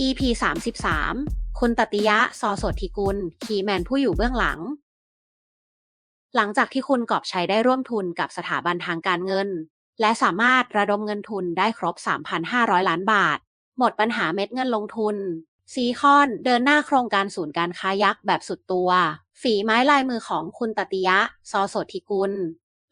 EP 33 คุณตติยะสอโสธิกุล คีแมนผู้อยู่เบื้องหลัง หลังจากที่คุณกอบชัยได้ร่วมทุนกับสถาบันทางการเงิน และสามารถระดมเงินทุนได้ครบ 3,500 ล้านบาท หมดปัญหาเม็ดเงินลงทุน ซีคอนเดินหน้าโครงการศูนย์การค้ายักษ์แบบสุดตัว ฝีไม้ลายมือของคุณตติยะซอโสธิกุล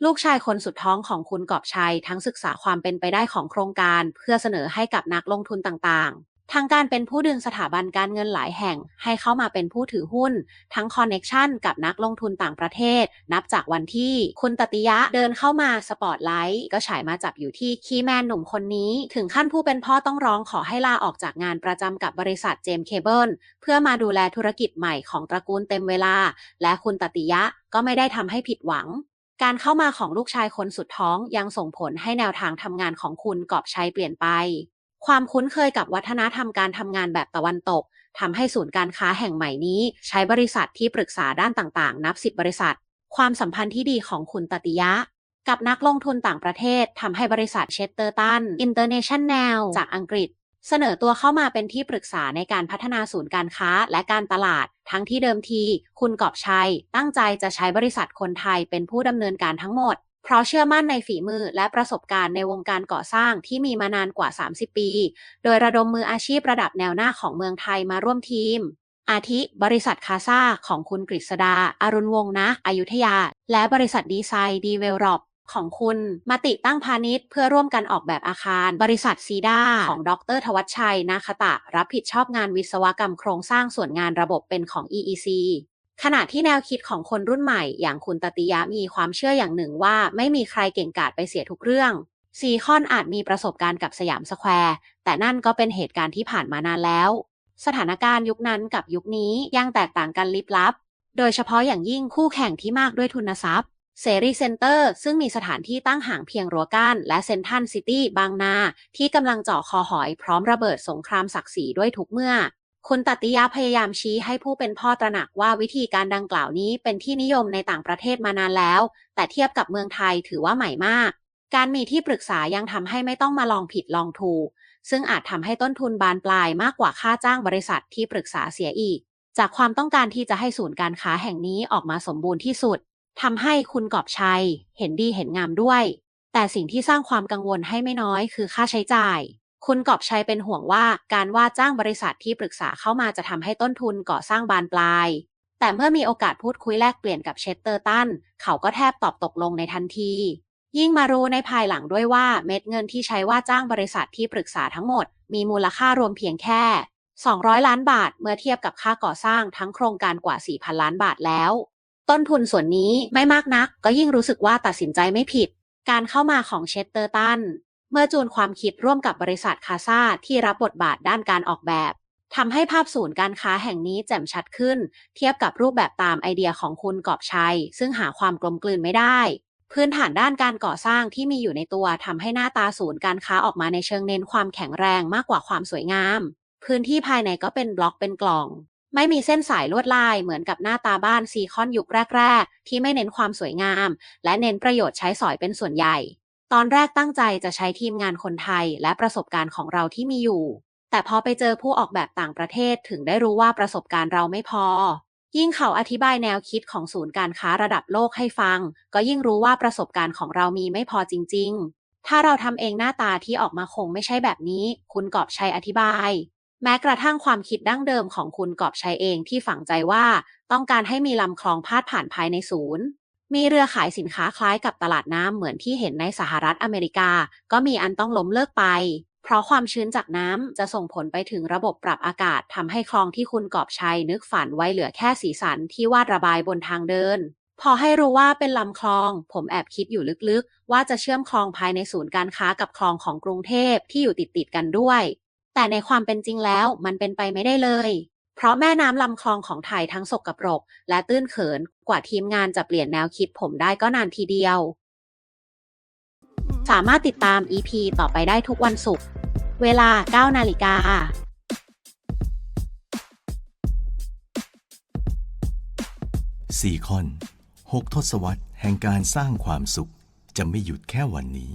ลูกชายคนสุดท้องของคุณกอบชัยทั้งศึกษาความเป็นไปได้ของโครงการ เพื่อเสนอให้กับนักลงทุนต่าง ทางการเป็นผู้ดึงสถาบันการเงินหลายแห่งให้เข้ามาเป็นผู้ถือหุ้น ทั้งคอนเน็ชันกับนักลงทุนต่างประเทศ นับจากวันที่คุณตติยะเดินเข้ามาสปอตไลท์ก็ฉายมาจับอยู่ที่คีแมนหนุ่มคนนี้ ถึงขั้นผู้เป็นพ่อต้องร้องขอให้ลาออกจากงานประจำกับบริษัทเจมเคเบิลเพื่อมาดูแลธุรกิจใหม่ของตระกูลเต็มเวลา และคุณตติยะก็ไม่ได้ทำให้ผิดหวังการเข้ามาของลูกชายคนสุดท้องยังส่งผลให้แนวทางทำงานของคุณกอบชัยเปลี่ยนไป ความคุ้นเคยกับวัฒนธรรมการทำงานแบบตะวันตกทำให้ศูนย์การค้าแห่งใหม่นี้ ใช้บริษัทที่ปรึกษาด้านต่างๆ นับสิบบริษัท ความสัมพันธ์ที่ดีของคุณตติยะ กับนักลงทุนต่างประเทศทำให้บริษัทเชสเตอร์ตันอินเตอร์เนชั่นแนลจากอังกฤษ เสนอตัวเข้ามาเป็นที่ปรึกษาในการพัฒนาศูนย์การค้าและการตลาด ทั้งที่เดิมที คุณกอบชัย ตั้งใจจะใช้บริษัทคนไทยเป็นผู้ดำเนินการทั้งหมด เพราะเชื่อมั่นในฝีมือและประสบการณ์ในวงการก่อสร้างที่มีมานานกว่า 30 ปี โดยระดมมืออาชีพระดับแนวหน้าของเมืองไทยมาร่วมทีม อาทิบริษัทคาซาของคุณกฤษดาอารุณวงศ์นะ อยุธยา และบริษัทดีไซน์ดีเวลลอปของคุณมาติตั้งพาณิชย์เพื่อร่วมกันออกแบบอาคาร บริษัทซีดาของดรทวัชชัย นาคตะ รับผิดชอบงานวิศวกรรมโครงสร้างส่วนงานระบบเป็นของ EEC ขณะที่แนวคิดของคนรุ่นใหม่ อย่างคุณตติยะมีความเชื่ออย่างหนึ่งว่าไม่มีใครเก่งกาจไปเสียทุกเรื่องซีคอนอาจมีประสบการณ์กับสยามสแควร์ แต่นั่นก็เป็นเหตุการณ์ที่ผ่านมานานแล้ว สถานการณ์ยุคนั้นกับยุคนี้ยังแตกต่างกันลิบลับ โดยเฉพาะอย่างยิ่งคู่แข่งที่มากด้วยทุนทรัพย์เสรีเซ็นเตอร์ ซึ่งมีสถานที่ตั้งห่างเพียงรั้วกั้น และเซนทันซิตี้บางนา ที่กำลังเจาะคอหอยพร้อมระเบิดสงครามศักดิ์ศรีด้วยทุกเมื่อ คุณตัติยาพยายามชี้ให้ผู้เป็นพ่อตระหนักว่าวิธีการดังกล่าวนี้เป็นที่นิยมในต่างประเทศมานานแล้ว แต่เทียบกับเมืองไทยถือว่าใหม่มาก การมีที่ปรึกษายังทำให้ไม่ต้องมาลองผิดลองถูก ซึ่งอาจทำให้ต้นทุนบานปลายมากกว่าค่าจ้างบริษัทที่ปรึกษาเสียอีก จากความต้องการที่จะให้ศูนย์การค้าแห่งนี้ออกมาสมบูรณ์ที่สุดทำให้คุณกอบชัย เห็นดีเห็นงามด้วย แต่สิ่งที่สร้างความกังวลให้ไม่น้อยคือค่าใช้จ่าย คุณกอบชัยเป็นห่วงว่าการว่าจ้างบริษัทที่ปรึกษาเข้ามาจะทำให้ต้นทุนก่อสร้างบานปลาย แต่เมื่อมีโอกาสพูดคุยแลกเปลี่ยนกับเชสเตอร์ตัน เขาก็แทบตอบตกลงในทันที ยิ่งมารู้ในภายหลังด้วยว่าเม็ดเงินที่ใช้ว่าจ้างบริษัทที่ปรึกษาทั้งหมด มีมูลค่ารวมเพียงแค่ 200 ล้านบาทเมื่อเทียบกับค่าก่อสร้างทั้งโครงการกว่า 4,000 ล้านบาทแล้ว ต้นทุนส่วนนี้ไม่มากนัก ก็ยิ่งรู้สึกว่าตัดสินใจไม่ผิด การเข้ามาของเชสเตอร์ตัน เมื่อจูนความคิดร่วมกับบริษัทคาซาที่รับบทบาทด้านการออกแบบทำให้ภาพศูนย์การค้าแห่งนี้แจ่มชัดขึ้น เทียบกับรูปแบบตามไอเดียของคุณกอบชัย ซึ่งหาความกลมกลืนไม่ได้ พื้นฐานด้านการก่อสร้างที่มีอยู่ในตัวทำให้หน้าตาศูนย์การค้าออกมาในเชิงเน้นความแข็งแรงมากกว่าความสวยงาม พื้นที่ภายในก็เป็นบล็อกเป็นกล่อง ไม่มีเส้นสายลวดลายเหมือนกับหน้าตาบ้านซีคอนยุคแรก ๆ ที่ไม่เน้นความสวยงาม และเน้นประโยชน์ใช้สอยเป็นส่วนใหญ่ ตอนแรกตั้งใจจะใช้ทีมงานคนไทยและประสบการณ์ของเราที่มีอยู่ แต่พอไปเจอผู้ออกแบบต่างประเทศถึงได้รู้ว่าประสบการณ์เราไม่พอ ยิ่งเขาอธิบายแนวคิดของศูนย์การค้าระดับโลกให้ฟัง ก็ยิ่งรู้ว่าประสบการณ์ของเรามีไม่พอจริง ๆ ถ้าเราทำเองหน้าตาที่ออกมาคงไม่ใช่แบบนี้ คุณกอบชัยอธิบาย แม้กระทั่งความคิดดั้งเดิมของคุณกอบชัยเองที่ฝังใจว่า ต้องการให้มีลำคลองพาดผ่านภายในศูนย์ มีเรือขายสินค้าคล้ายกับตลาดน้ำเหมือนที่เห็นในสหรัฐอเมริกา ก็มีอันต้องล้มเลิกไป เพราะความชื้นจากน้ำจะส่งผลไปถึงระบบปรับอากาศทำให้คลองที่คุณกอบชัยนึกฝันไว้เหลือแค่สีสันที่วาดระบายบนทางเดิน พอให้รู้ว่าเป็นลำคลอง ผมแอบคิดอยู่ลึกๆ ว่าจะเชื่อมคลองภายในศูนย์การค้ากับคลองของกรุงเทพที่อยู่ติดๆกันด้วย แต่ในความเป็นจริงแล้วมันเป็นไปไม่ได้เลย เพราะแม่น้ำลำคลองของไทยทั้งสกปรก และตื้นเขินกว่าทีมงานจะเปลี่ยนแนวคิดผมได้ก็นานทีเดียว สามารถติดตาม EP ต่อไปได้ทุกวันศุกร์เวลา 9 นาฬิกาซีคอน6ทศวรรษแห่งการสร้างความสุขจะไม่หยุดแค่วันนี้